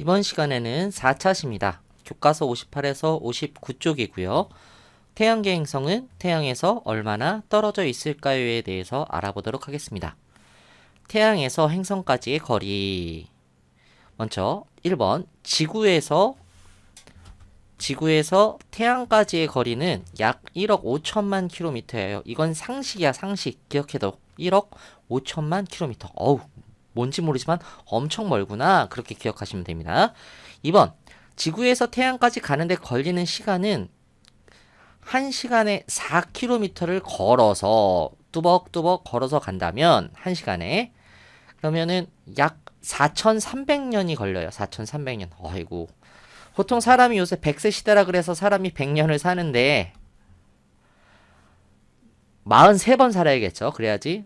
이번 시간에는 4차시입니다. 교과서 58에서 59쪽이고요. 태양계 행성은 태양에서 얼마나 떨어져 있을까요에 대해서 알아보도록 하겠습니다. 태양에서 행성까지의 거리. 먼저 1번 지구에서 지구에서 태양까지의 거리는 약 1억 5천만 킬로미터예요. 이건 상식이야, 상식. 기억해도 1억 5천만 킬로미터. 어우, 뭔지 모르지만 엄청 멀구나. 그렇게 기억하시면 됩니다. 2번. 지구에서 태양까지 가는데 걸리는 시간은 1시간에 4km를 걸어서 뚜벅뚜벅 걸어서 간다면 1시간에 그러면은 약 4,300년이 걸려요. 4,300년. 어이구. 보통 사람이 요새 100세 시대라 그래서 사람이 100년을 사는데 43번 살아야겠죠. 그래야지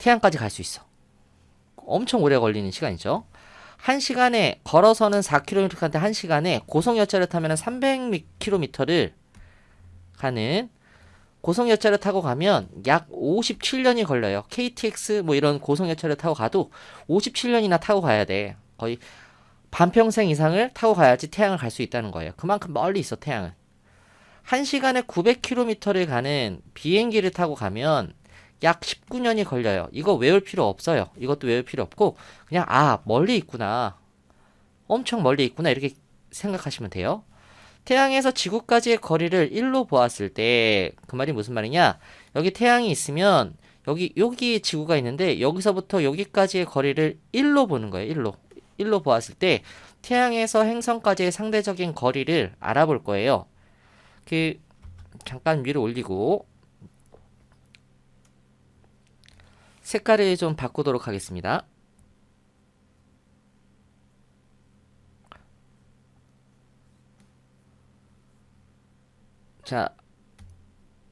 태양까지 갈 수 있어. 엄청 오래 걸리는 시간이죠. 1시간에 걸어서는 4km 가는데 1시간에 고속 열차를 타면 300km를 가는 고속 열차를 타고 가면 약 57년이 걸려요. KTX 뭐 이런 고속 열차를 타고 가도 57년이나 타고 가야 돼. 거의 반평생 이상을 타고 가야지 태양을 갈 수 있다는 거예요. 그만큼 멀리 있어, 태양은. 1시간에 900km를 가는 비행기를 타고 가면 약 19년이 걸려요. 이거 외울 필요 없어요. 이것도 외울 필요 없고 그냥 아 멀리 있구나. 엄청 멀리 있구나 이렇게 생각하시면 돼요. 태양에서 지구까지의 거리를 1로 보았을 때 그 말이 무슨 말이냐? 여기 태양이 있으면 여기 여기 지구가 있는데 여기서부터 여기까지의 거리를 1로 보는 거예요. 1로. 1로 보았을 때 태양에서 행성까지의 상대적인 거리를 알아볼 거예요. 그 잠깐 위로 올리고 색깔을 좀 바꾸도록 하겠습니다. 자,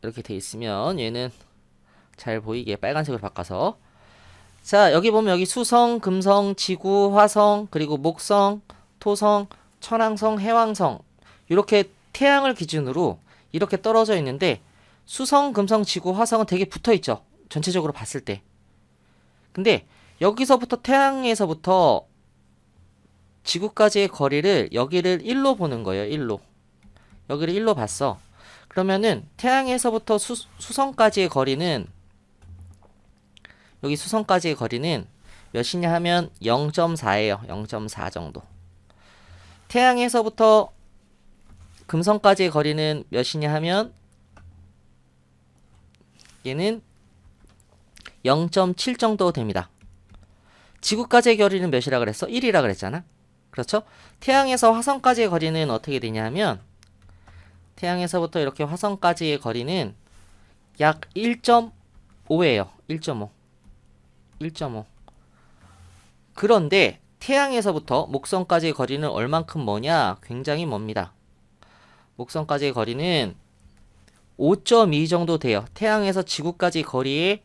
이렇게 돼 있으면 얘는 잘 보이게 빨간색으로 바꿔서 자, 여기 보면 여기 수성, 금성, 지구, 화성, 그리고 목성, 토성, 천왕성, 해왕성 이렇게 태양을 기준으로 이렇게 떨어져 있는데 수성, 금성, 지구, 화성은 되게 붙어 있죠. 전체적으로 봤을 때. 근데 여기서부터 태양에서부터 지구까지의 거리를 여기를 1로 보는 거예요. 1로. 여기를 1로 봤어. 그러면은 태양에서부터 수, 수성까지의 거리는 여기 수성까지의 거리는 몇이냐 하면 0.4예요. 0.4 정도. 태양에서부터 금성까지의 거리는 몇이냐 하면 얘는 0.7 정도 됩니다. 지구까지의 거리는 몇이라 그랬어? 1이라 그랬잖아. 그렇죠? 태양에서 화성까지의 거리는 어떻게 되냐 하면 태양에서부터 이렇게 화성까지의 거리는 약 1.5예요. 1.5. 1.5. 그런데 태양에서부터 목성까지의 거리는 얼만큼 뭐냐? 굉장히 멉니다. 목성까지의 거리는 5.2 정도 돼요. 태양에서 지구까지 거리의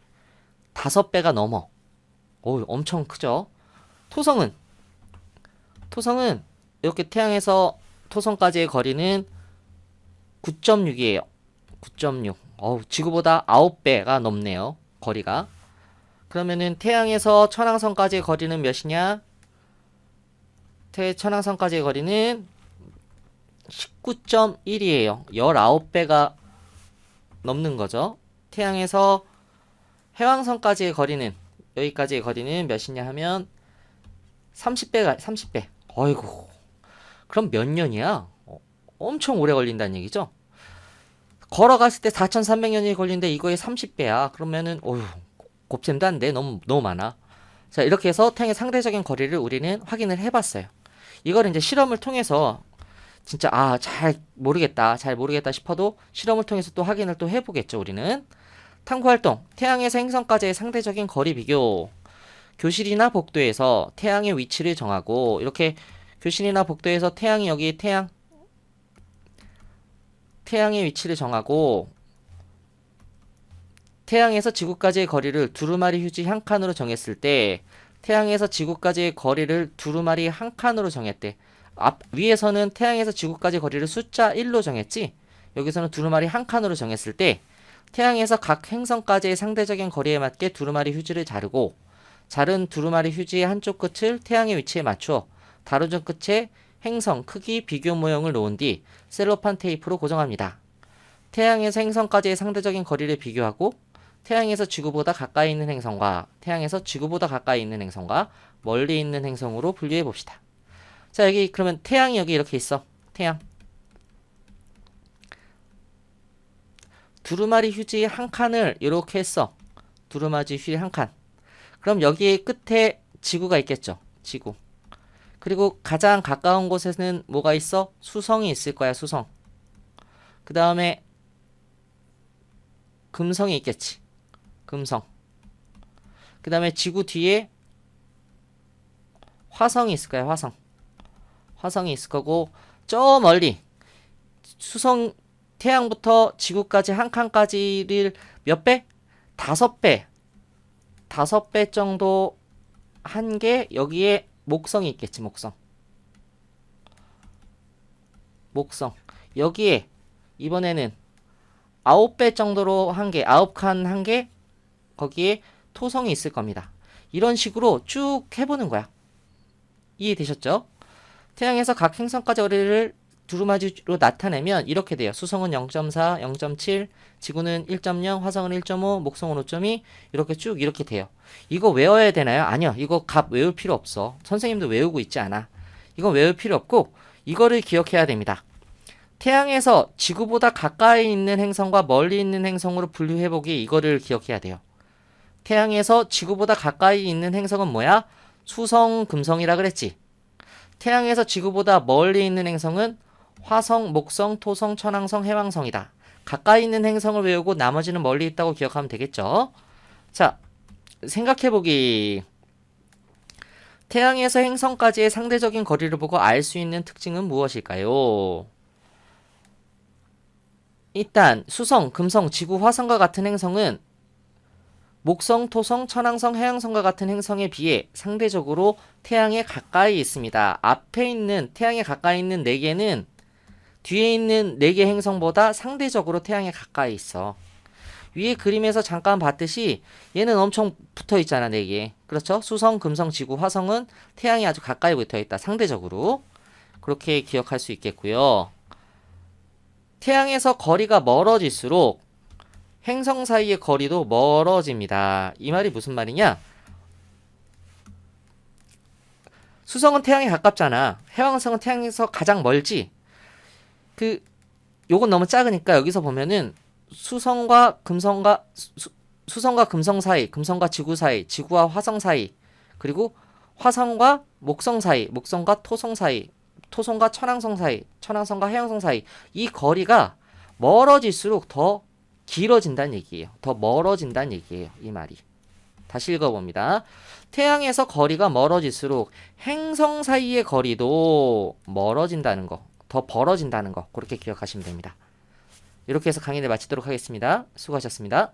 5배가 넘어. 오, 엄청 크죠? 토성은 토성은 이렇게 태양에서 토성까지의 거리는 9.6이에요. 9.6. 어우, 지구보다 9배가 넘네요. 거리가. 그러면은 태양에서 천왕성까지의 거리는 몇이냐? 태 천왕성까지의 거리는 19.1이에요. 19배가 넘는 거죠. 태양에서 해왕성까지의 거리는 여기까지의 거리는 몇이냐 하면 30배가 30배. 어이구. 그럼 몇 년이야? 어, 엄청 오래 걸린다는 얘기죠. 걸어갔을 때 4,300년이 걸리는데 이거에 30배야. 그러면은 어휴 곱셈도 안 돼. 너무 너무 많아. 자 이렇게 해서 태양의 상대적인 거리를 우리는 확인을 해 봤어요. 이걸 이제 실험을 통해서 진짜 아 잘 모르겠다 잘 모르겠다 싶어도 실험을 통해서 또 확인을 또 해 보겠죠 우리는 탐구 활동 태양에서 행성까지의 상대적인 거리 비교 교실이나 복도에서 태양의 위치를 정하고 이렇게 교실이나 복도에서 태양이 여기 태양 태양의 위치를 정하고 태양에서 지구까지의 거리를 두루마리 휴지 한 칸으로 정했을 때 태양에서 지구까지의 거리를 두루마리 한 칸으로 정했대. 앞 위에서는 태양에서 지구까지 거리를 숫자 1로 정했지. 여기서는 두루마리 한 칸으로 정했을 때 태양에서 각 행성까지의 상대적인 거리에 맞게 두루마리 휴지를 자르고 자른 두루마리 휴지의 한쪽 끝을 태양의 위치에 맞추어 다른 끝에 행성, 크기, 비교 모형을 놓은 뒤 셀로판 테이프로 고정합니다. 태양에서 행성까지의 상대적인 거리를 비교하고 태양에서 지구보다 가까이 있는 행성과 태양에서 지구보다 가까이 있는 행성과 멀리 있는 행성으로 분류해 봅시다. 자, 여기 그러면 태양이 여기 이렇게 있어. 태양. 두루마리 휴지 한 칸을 이렇게 했어. 두루마리 휴지 한 칸. 그럼 여기 끝에 지구가 있겠죠. 지구. 그리고 가장 가까운 곳에는 뭐가 있어? 수성이 있을 거야, 수성. 그 다음에 금성이 있겠지. 금성. 그 다음에 지구 뒤에 화성이 있을 거야, 화성. 화성이 있을 거고, 저 멀리 수성, 태양부터 지구까지 한 칸까지를 몇 배? 다섯 배. 다섯 배 정도 한 게 여기에 목성이 있겠지, 목성. 목성. 여기에 이번에는 아홉 배 정도로 한 개, 아홉 칸 한 개, 거기에 토성이 있을 겁니다. 이런 식으로 쭉 해보는 거야. 이해되셨죠? 태양에서 각 행성까지 거리를 두루마지로 나타내면 이렇게 돼요. 수성은 0.4, 0.7, 지구는 1.0, 화성은 1.5, 목성은 5.2 이렇게 쭉 이렇게 돼요. 이거 외워야 되나요? 아니요. 이거 값 외울 필요 없어. 선생님도 외우고 있지 않아. 이건 외울 필요 없고 이거를 기억해야 됩니다. 태양에서 지구보다 가까이 있는 행성과 멀리 있는 행성으로 분류해 보기 이거를 기억해야 돼요. 태양에서 지구보다 가까이 있는 행성은 뭐야? 수성, 금성이라 그랬지. 태양에서 지구보다 멀리 있는 행성은 화성, 목성, 토성, 천왕성, 해왕성이다. 가까이 있는 행성을 외우고 나머지는 멀리 있다고 기억하면 되겠죠. 자, 생각해보기. 태양에서 행성까지의 상대적인 거리를 보고 알 수 있는 특징은 무엇일까요? 일단 수성, 금성, 지구, 화성과 같은 행성은 목성, 토성, 천왕성, 해왕성과 같은 행성에 비해 상대적으로 태양에 가까이 있습니다. 앞에 있는 태양에 가까이 있는 4개는 뒤에 있는 4개 행성보다 상대적으로 태양에 가까이 있어. 위에 그림에서 잠깐 봤듯이 얘는 엄청 붙어 있잖아, 4개. 그렇죠? 수성, 금성, 지구, 화성은 태양이 아주 가까이 붙어 있다. 상대적으로. 그렇게 기억할 수 있겠고요. 태양에서 거리가 멀어질수록 행성 사이의 거리도 멀어집니다. 이 말이 무슨 말이냐? 수성은 태양에 가깝잖아. 해왕성은 태양에서 가장 멀지. 그 요건 너무 작으니까 여기서 보면은 수성과 금성과 수, 수성과 금성 사이, 금성과 지구 사이, 지구와 화성 사이, 그리고 화성과 목성 사이, 목성과 토성 사이, 토성과 천왕성 사이, 천왕성과 해왕성 사이 이 거리가 멀어질수록 더 길어진다는 얘기예요. 더 멀어진다는 얘기예요. 이 말이. 다시 읽어봅니다. 태양에서 거리가 멀어질수록 행성 사이의 거리도 멀어진다는 거, 더 벌어진다는 거, 그렇게 기억하시면 됩니다. 이렇게 해서 강의를 마치도록 하겠습니다. 수고하셨습니다.